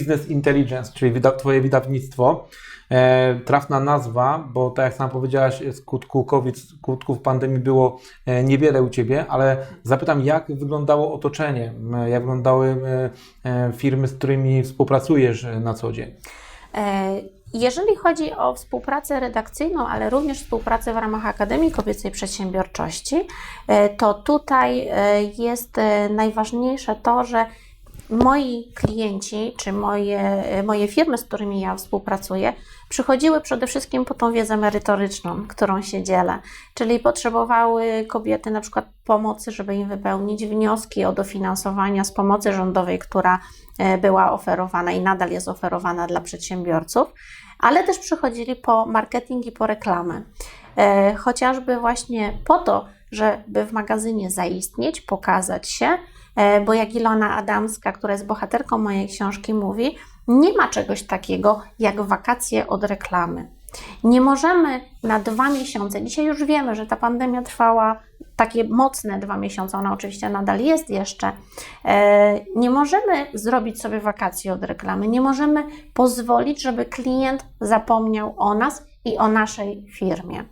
Business Intelligence, czyli wyda Twoje wydawnictwo. E, trafna nazwa, bo tak jak sam powiedziałaś, skutku COVID, skutków pandemii było e, niewiele u Ciebie, ale zapytam, jak wyglądało otoczenie, jak wyglądały e, e, firmy, z którymi współpracujesz na co dzień? Jeżeli chodzi o współpracę redakcyjną, ale również współpracę w ramach Akademii Kobiecej Przedsiębiorczości, to tutaj jest najważniejsze to, że moi klienci czy moje, moje firmy, z którymi ja współpracuję, przychodziły przede wszystkim po tą wiedzę merytoryczną, którą się dzielę. Czyli potrzebowały kobiety na przykład pomocy, żeby im wypełnić wnioski o dofinansowania z pomocy rządowej, która e, była oferowana i nadal jest oferowana dla przedsiębiorców, ale też przychodzili po marketing i po reklamę. E, Chociażby właśnie po to, żeby w magazynie zaistnieć, pokazać się, bo jak Ilona Adamska, która jest bohaterką mojej książki, mówi, nie ma czegoś takiego jak wakacje od reklamy. Nie możemy na dwa miesiące, dzisiaj już wiemy, że ta pandemia trwała takie mocne dwa miesiące, ona oczywiście nadal jest jeszcze. E, Nie możemy zrobić sobie wakacji od reklamy, nie możemy pozwolić, żeby klient zapomniał o nas i o naszej firmie.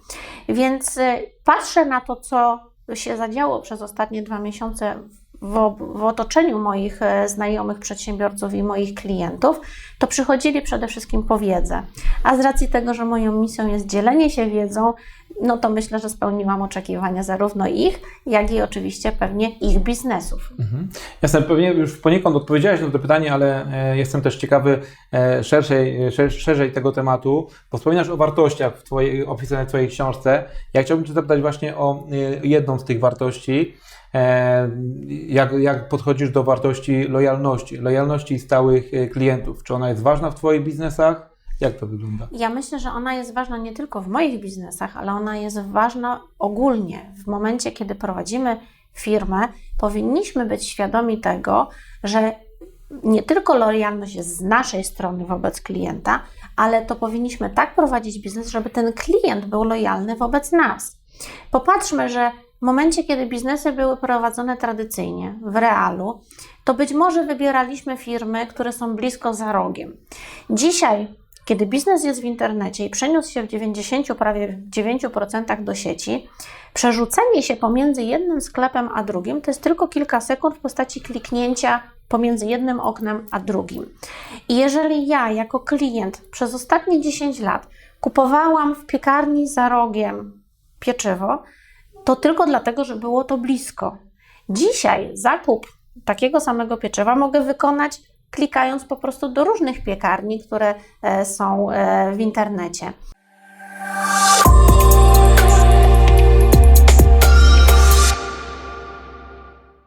Więc e, patrzę na to, co się zadziało przez ostatnie dwa miesiące w, w otoczeniu moich e, znajomych przedsiębiorców i moich klientów, to przychodzili przede wszystkim po wiedzę. A z racji tego, że moją misją jest dzielenie się wiedzą, no to myślę, że spełniłam oczekiwania zarówno ich, jak i oczywiście pewnie ich biznesów. Mhm. Pewnie już poniekąd odpowiedziałeś na to pytanie, ale e, jestem też ciekawy e, szerszej, szer, szerzej tego tematu. Bo wspominasz o wartościach w twojej, opisanych Twojej książce. Ja chciałbym Cię zapytać właśnie o e, jedną z tych wartości. E, Jak, jak podchodzisz do wartości lojalności, lojalności stałych e, klientów? Czy ona jest ważna w Twoich biznesach? Jak to wygląda? Ja myślę, że ona jest ważna nie tylko w moich biznesach, ale ona jest ważna ogólnie. W momencie, kiedy prowadzimy firmę, powinniśmy być świadomi tego, że nie tylko lojalność jest z naszej strony wobec klienta, ale to powinniśmy tak prowadzić biznes, żeby ten klient był lojalny wobec nas. Popatrzmy, że w momencie, kiedy biznesy były prowadzone tradycyjnie, w realu, to być może wybieraliśmy firmy, które są blisko za rogiem. Dzisiaj, kiedy biznes jest w internecie i przeniósł się w 90, prawie 9% do sieci, przerzucenie się pomiędzy jednym sklepem a drugim to jest tylko kilka sekund w postaci kliknięcia pomiędzy jednym oknem a drugim. I jeżeli ja jako klient przez ostatnie 10 lat kupowałam w piekarni za rogiem pieczywo, to tylko dlatego, że było to blisko. Dzisiaj zakup takiego samego pieczywa mogę wykonać klikając po prostu do różnych piekarni, które e, są e, w internecie.